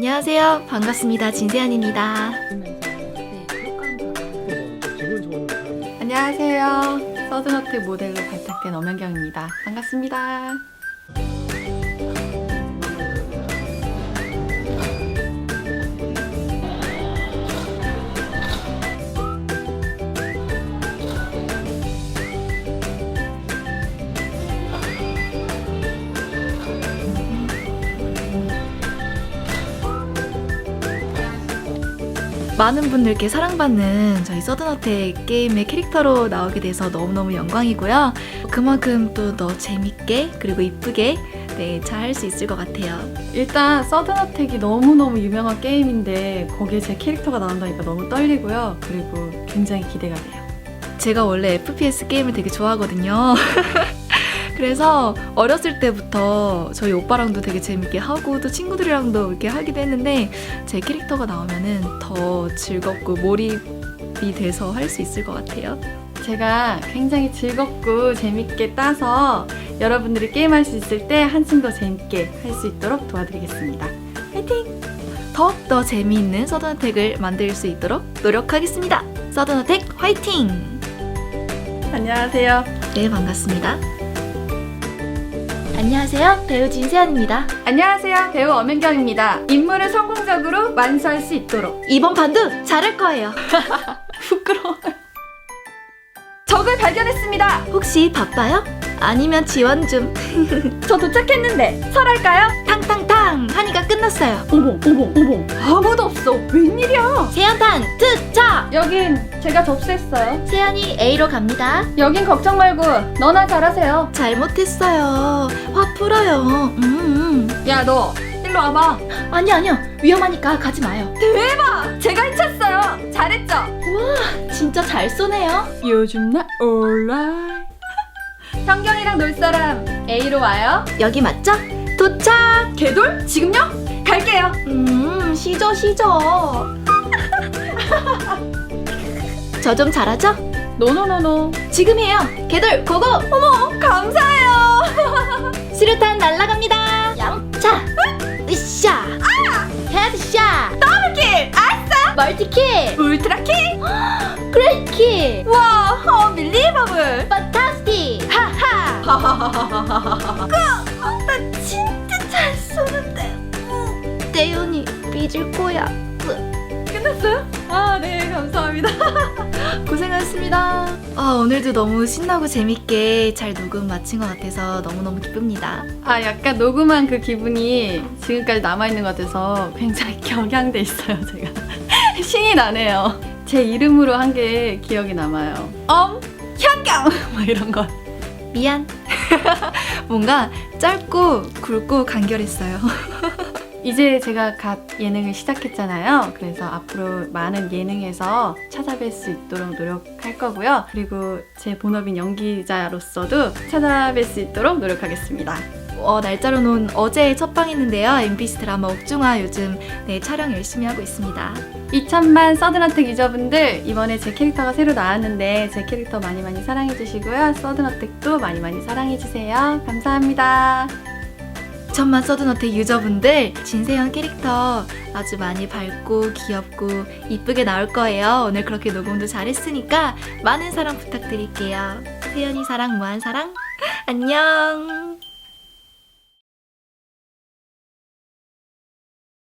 안녕하세요. 반갑습니다. 진세안입니다. 안녕하세요. 서든어택 모델로 발탁된 엄연경입니다. 반갑습니다. 많은 분들께 사랑받는 저희 서든어택 게임의 캐릭터로 나오게 돼서 너무너무 영광이고요. 그만큼 또 더 재밌게 그리고 이쁘게 네, 잘 할 수 있을 것 같아요. 일단 서든어택이 너무너무 유명한 게임인데 거기에 제 캐릭터가 나온다니까 너무 떨리고요. 그리고 굉장히 기대가 돼요. 제가 원래 FPS 게임을 되게 좋아하거든요. 그래서 어렸을 때부터 저희 오빠랑도 되게 재밌게 하고 또 친구들이랑도 이렇게 하기도 했는데 제 캐릭터가 나오면은 더 즐겁고 몰입이 돼서 할 수 있을 것 같아요. 제가 굉장히 즐겁고 재밌게 따서 여러분들이 게임할 수 있을 때 한층 더 재밌게 할 수 있도록 도와드리겠습니다. 화이팅! 더욱더 재미있는 서든어택을 만들 수 있도록 노력하겠습니다. 서든어택 화이팅! 안녕하세요. 네, 반갑습니다. 안녕하세요. 배우 진세안입니다. 안녕하세요. 배우 엄연경입니다. 임무를 성공적으로 완수할 수 있도록 이번 판도 잘할 거예요. 부끄러워. 적을 발견했습니다. 혹시 바빠요? 아니면 지원 좀 저 도착했는데 설할까요? 탕 탕탕 하니까 끝났어요. 어머 어머 어머 아무도 없어. 웬일이야? 세안탄 투척! 여긴 제가 접수했어요. 세안이 A로 갑니다. 여긴 걱정 말고 너나 잘하세요. 잘못했어요. 화 풀어요. 음. 야 너 일로 와봐. 아니 아니요. 위험하니까 가지 마요. 대박! 제가 해쳤어요. 잘했죠? 진짜 잘 쏘네요. 요즘 나 올라. 현경이랑 놀 사람 A로 와요. 여기 맞죠? 도착. 개돌? 지금요? 갈게요. 음, 시저 시저. 저 좀 잘하죠? 노노노노. 지금이에요. 개돌 고고. 어머, 감사해요. 수류탄 날라갑니다. 양차. 으쌰. 헤드샷. 더블킬. 아싸. 멀티킬. 울트라킬. 그레이킬. 와, 어빌리버블. 판타스틱. 하하. 하하하하하하. 삐질 거야. 끝났어요? 아, 네, 감사합니다. 고생하셨습니다. 아, 오늘도 너무 신나고 재밌게 잘 녹음 마친 것 같아서 너무너무 기쁩니다. 아, 약간 녹음한 그 기분이 지금까지 남아있는 것 같아서 굉장히 격양돼 있어요, 제가. 신이 나네요. 제 이름으로 한 게 기억이 남아요. 엄, 현경! 뭐 이런 거. 미안. 뭔가 짧고 굵고 간결했어요. 이제 제가 갓 예능을 시작했잖아요. 그래서 앞으로 많은 예능에서 찾아뵐 수 있도록 노력할 거고요. 그리고 제 본업인 연기자로서도 찾아뵐 수 있도록 노력하겠습니다. 어, 날짜로는 어제 첫 방했는데요. MBC 드라마 옥중화 요즘 네, 촬영 열심히 하고 있습니다. 2천만 서든어택 유저분들 이번에 제 캐릭터가 새로 나왔는데 제 캐릭터 많이 많이 사랑해 주시고요. 서든어택도 많이 많이 사랑해 주세요. 감사합니다. 천만 서든어택 유저분들 진세현 캐릭터 아주 많이 밝고 귀엽고 이쁘게 나올 거예요. 오늘 그렇게 녹음도 잘했으니까 많은 사랑 부탁드릴게요. 세연이 사랑 무한 사랑 안녕.